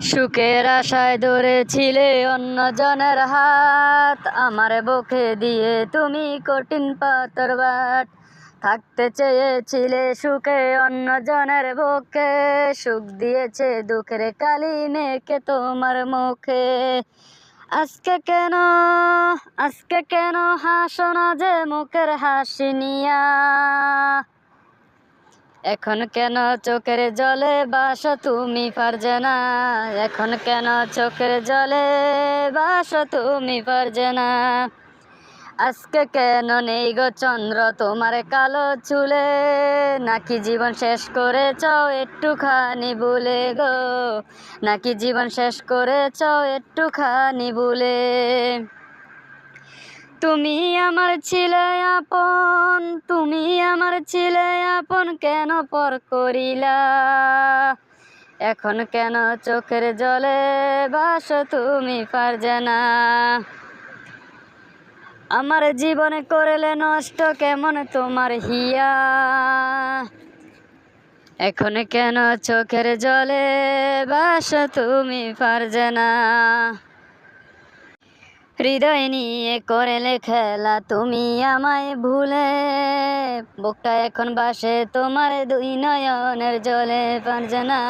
সুখের আশায় ধরেছিলে অন্য জনের হাত। আমার বুকে দিয়ে তুমি কঠিন পাথর বাট। থাকতে চেয়েছিলে সুখে অন্য জনের বুকে। সুখ দিয়েছে দুঃখের কালি মেখে তোমার মুখে। আজকে কেন আজকে কেন হাসো না যে মুখের হাসি নিয়া? এখন কেন চোখের জলে বাসো তুমি পারছে না এখন কেন চোখের জলে বাসো তুমি পারছে না আজকে কেন নেই গো চন্দ্র তোমার কালো চুলে? নাকি জীবন শেষ করেছ একটুখানি ভুলে গো? নাকি জীবন শেষ করেছ একটুখানি ভুলে? তুমি আমার ছিলে আপন, তুমি আমার ছিলে আপন, কেন পর করিলা? এখন কেন চোখের জলে বাস তুমি পারবে না? আমার জীবনে করলে নষ্ট কেমন তোমার হিয়া? এখন কেন চোখের জলে বাস তুমি পারবে না? হৃদয় নিয়ে করেলে খেলা তুমি আমায় ভুলে। বুকটা এখন বাসে তোমার দুই নয়নের জলে পারজনা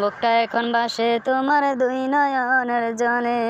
বুকটা এখন বাসে তোমার দুই নয়নের জলে।